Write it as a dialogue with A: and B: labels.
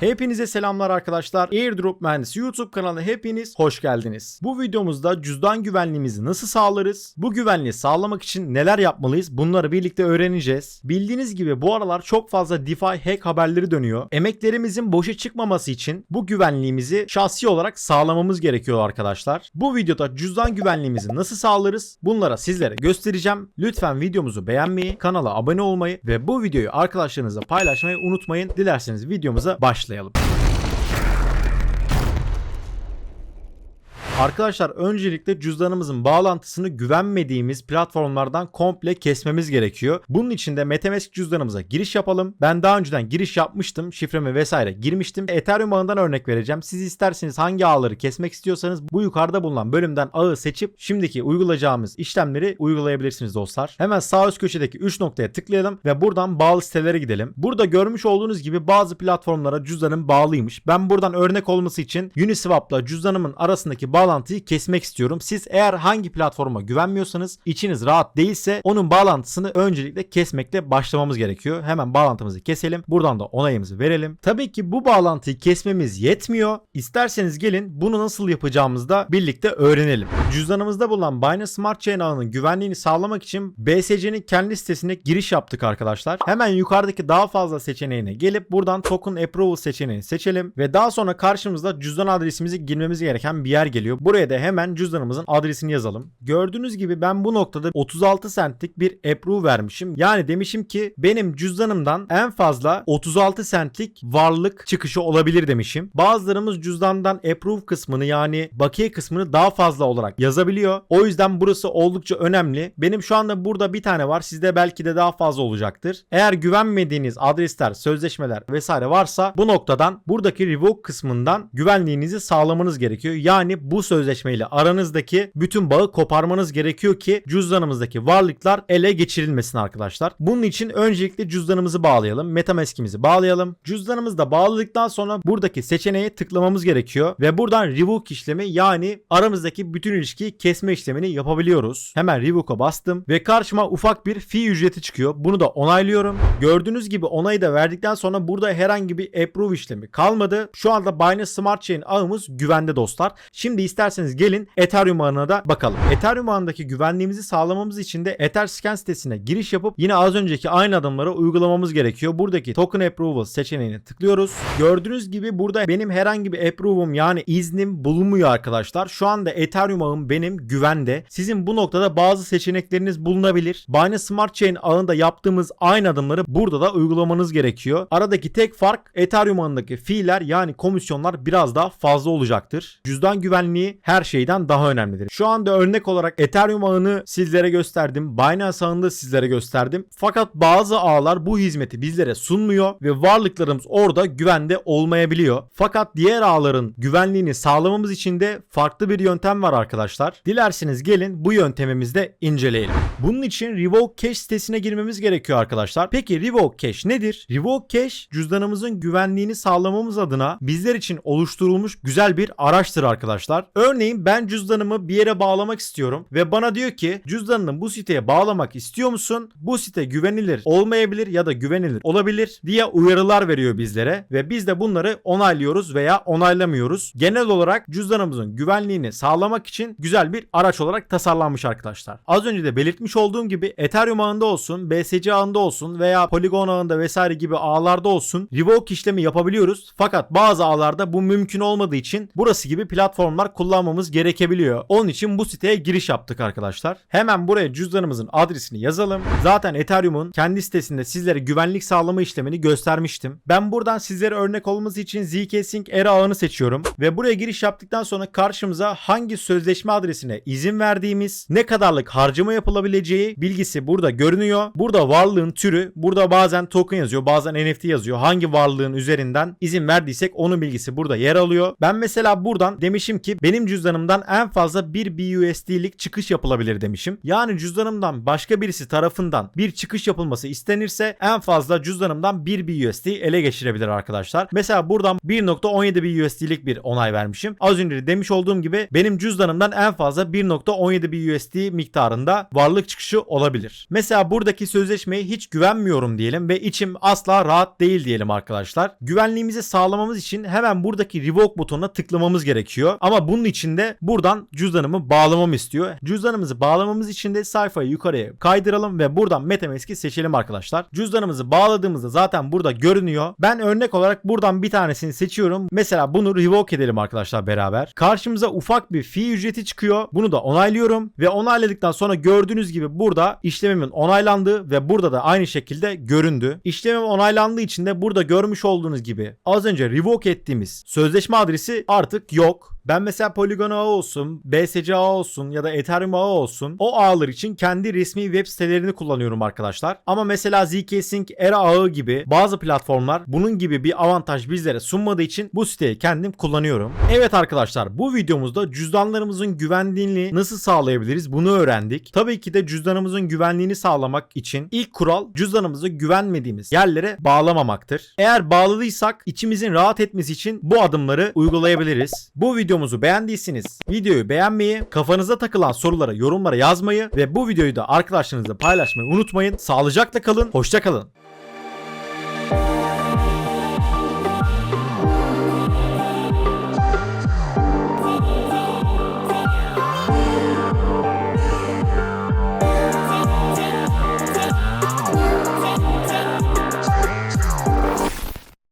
A: Hepinize selamlar arkadaşlar. Airdrop Mühendisi YouTube kanalına hepiniz hoş geldiniz. Bu videomuzda cüzdan güvenliğimizi nasıl sağlarız? Bu güvenliği sağlamak için neler yapmalıyız? Bunları birlikte öğreneceğiz. Bildiğiniz gibi bu aralar çok fazla DeFi hack haberleri dönüyor. Emeklerimizin boşa çıkmaması için bu güvenliğimizi şahsi olarak sağlamamız gerekiyor arkadaşlar. Bu videoda cüzdan güvenliğimizi nasıl sağlarız? Bunlara sizlere göstereceğim. Lütfen videomuzu beğenmeyi, kanala abone olmayı ve bu videoyu arkadaşlarınızla paylaşmayı unutmayın. Dilerseniz videomuza başlayalım başlayalım. Arkadaşlar öncelikle cüzdanımızın bağlantısını güvenmediğimiz platformlardan komple kesmemiz gerekiyor. Bunun için de Metamask cüzdanımıza giriş yapalım. Ben daha önceden giriş yapmıştım. Şifremi vesaire girmiştim. Ethereum ağından örnek vereceğim. Siz isterseniz hangi ağları kesmek istiyorsanız bu yukarıda bulunan bölümden ağı seçip şimdiki uygulayacağımız işlemleri uygulayabilirsiniz dostlar. Hemen sağ üst köşedeki 3 noktaya tıklayalım ve buradan bağlı sitelere gidelim. Burada görmüş olduğunuz gibi bazı platformlara cüzdanım bağlıymış. Ben buradan örnek olması için Uniswap'la cüzdanımın arasındaki bağlantıyı kesmek istiyorum. Siz eğer hangi platforma güvenmiyorsanız, içiniz rahat değilse onun bağlantısını öncelikle kesmekle başlamamız gerekiyor. Hemen bağlantımızı keselim. Buradan da onayımızı verelim. Tabii ki bu bağlantıyı kesmemiz yetmiyor. İsterseniz gelin bunu nasıl yapacağımızı da birlikte öğrenelim. Cüzdanımızda bulunan Binance Smart Chain ağının güvenliğini sağlamak için BSC'nin kendi sitesine giriş yaptık arkadaşlar. Hemen yukarıdaki daha fazla seçeneğine gelip buradan Token Approval seçeneğini seçelim ve daha sonra karşımızda cüzdan adresimizi girmemiz gereken bir yer geliyor. Buraya da hemen cüzdanımızın adresini yazalım. Gördüğünüz gibi ben bu noktada 36 centlik bir approve vermişim. Yani demişim ki benim cüzdanımdan en fazla 36 centlik varlık çıkışı olabilir demişim. Bazılarımız cüzdandan approve kısmını yani bakiye kısmını daha fazla olarak yazabiliyor. O yüzden burası oldukça önemli. Benim şu anda burada bir tane var. Sizde belki de daha fazla olacaktır. Eğer güvenmediğiniz adresler, sözleşmeler vesaire varsa bu noktadan buradaki revoke kısmından güvenliğinizi sağlamanız gerekiyor. Yani bu sözleşmeyle aranızdaki bütün bağı koparmanız gerekiyor ki cüzdanımızdaki varlıklar ele geçirilmesin arkadaşlar. Bunun için öncelikle cüzdanımızı bağlayalım. Metamask'imizi bağlayalım. Cüzdanımızı da bağladıktan sonra buradaki seçeneğe tıklamamız gerekiyor ve buradan revoke işlemi yani aramızdaki bütün ilişkiyi kesme işlemini yapabiliyoruz. Hemen revoke'a bastım ve karşıma ufak bir fee ücreti çıkıyor. Bunu da onaylıyorum. Gördüğünüz gibi onayı da verdikten sonra burada herhangi bir approve işlemi kalmadı. Şu anda Binance Smart Chain ağımız güvende dostlar. Şimdi isterseniz gelin Ethereum ağına da bakalım. Ethereum ağındaki güvenliğimizi sağlamamız için de Etherscan sitesine giriş yapıp yine az önceki aynı adımları uygulamamız gerekiyor. Buradaki Token Approval seçeneğine tıklıyoruz. Gördüğünüz gibi burada benim herhangi bir approve'um yani iznim bulunmuyor arkadaşlar. Şu anda Ethereum ağım benim güvende. Sizin bu noktada bazı seçenekleriniz bulunabilir. Binance Smart Chain ağında yaptığımız aynı adımları burada da uygulamanız gerekiyor. Aradaki tek fark Ethereum ağındaki fiiller yani komisyonlar biraz daha fazla olacaktır. Cüzdan güvenliği her şeyden daha önemlidir. Şu anda örnek olarak Ethereum ağını sizlere gösterdim. Binance ağını da sizlere gösterdim. Fakat bazı ağlar bu hizmeti bizlere sunmuyor ve varlıklarımız orada güvende olmayabiliyor. Fakat diğer ağların güvenliğini sağlamamız için de farklı bir yöntem var arkadaşlar. Dilerseniz gelin bu yöntemimizde inceleyelim. Bunun için Revoke Cache sitesine girmemiz gerekiyor arkadaşlar. Peki Revoke Cache nedir? Revoke Cache cüzdanımızın güvenliğini sağlamamız adına bizler için oluşturulmuş güzel bir araçtır arkadaşlar. Örneğin ben cüzdanımı bir yere bağlamak istiyorum ve bana diyor ki cüzdanını bu siteye bağlamak istiyor musun? Bu site güvenilir olmayabilir ya da güvenilir olabilir diye uyarılar veriyor bizlere ve biz de bunları onaylıyoruz veya onaylamıyoruz. Genel olarak cüzdanımızın güvenliğini sağlamak için güzel bir araç olarak tasarlanmış arkadaşlar. Az önce de belirtmiş olduğum gibi Ethereum ağında olsun, BSC ağında olsun veya Polygon ağında vesaire gibi ağlarda olsun revoke işlemi yapabiliyoruz. Fakat bazı ağlarda bu mümkün olmadığı için burası gibi platformlar kullanmamız gerekebiliyor. Onun için bu siteye giriş yaptık arkadaşlar. Hemen buraya cüzdanımızın adresini yazalım. Zaten Ethereum'un kendi sitesinde sizlere güvenlik sağlama işlemini göstermiştim. Ben buradan sizlere örnek olması için zk-sync era ağını seçiyorum ve buraya giriş yaptıktan sonra karşımıza hangi sözleşme adresine izin verdiğimiz, ne kadarlık harcama yapılabileceği bilgisi burada görünüyor. Burada varlığın türü, burada bazen token yazıyor, bazen NFT yazıyor. Hangi varlığın üzerinden izin verdiysek onun bilgisi burada yer alıyor. Ben mesela buradan demişim ki benim cüzdanımdan en fazla 1 BUSD'lik çıkış yapılabilir demişim. Yani cüzdanımdan başka birisi tarafından bir çıkış yapılması istenirse en fazla cüzdanımdan 1 BUSD ele geçirebilir arkadaşlar. Mesela buradan 1.17 BUSD'lik bir onay vermişim. Az önce de demiş olduğum gibi benim cüzdanımdan en fazla 1.17 BUSD miktarında varlık çıkışı olabilir. Mesela buradaki sözleşmeye hiç güvenmiyorum diyelim ve içim asla rahat değil diyelim arkadaşlar. Güvenliğimizi sağlamamız için hemen buradaki revoke butonuna tıklamamız gerekiyor. Ama bunun için de buradan cüzdanımı bağlamamı istiyor. Cüzdanımızı bağlamamız için de sayfayı yukarıya kaydıralım ve buradan MetaMask'i seçelim arkadaşlar. Cüzdanımızı bağladığımızda zaten burada görünüyor. Ben örnek olarak buradan bir tanesini seçiyorum. Mesela bunu revoke edelim arkadaşlar beraber. Karşımıza ufak bir fee ücreti çıkıyor. Bunu da onaylıyorum ve onayladıktan sonra gördüğünüz gibi burada işlemimin onaylandığı ve burada da aynı şekilde göründü. İşlemim onaylandığı için de burada görmüş olduğunuz gibi az önce revoke ettiğimiz sözleşme adresi artık yok. Ben mesela Polygon ağı olsun, BSC ağı olsun ya da Ethereum ağı olsun o ağlar için kendi resmi web sitelerini kullanıyorum arkadaşlar. Ama mesela zk-sync, Era ağı gibi bazı platformlar bunun gibi bir avantaj bizlere sunmadığı için bu siteyi kendim kullanıyorum. Evet arkadaşlar bu videomuzda cüzdanlarımızın güvenliğini nasıl sağlayabiliriz bunu öğrendik. Tabii ki de cüzdanımızın güvenliğini sağlamak için ilk kural cüzdanımızı güvenmediğimiz yerlere bağlamamaktır. Eğer bağladıysak içimizin rahat etmesi için bu adımları uygulayabiliriz. Bu videomuzu beğendiyseniz videoyu beğenmeyi, kafanıza takılan soruları yorumlara yazmayı ve bu videoyu da arkadaşlarınızla paylaşmayı unutmayın. Sağlıcakla kalın, hoşça kalın.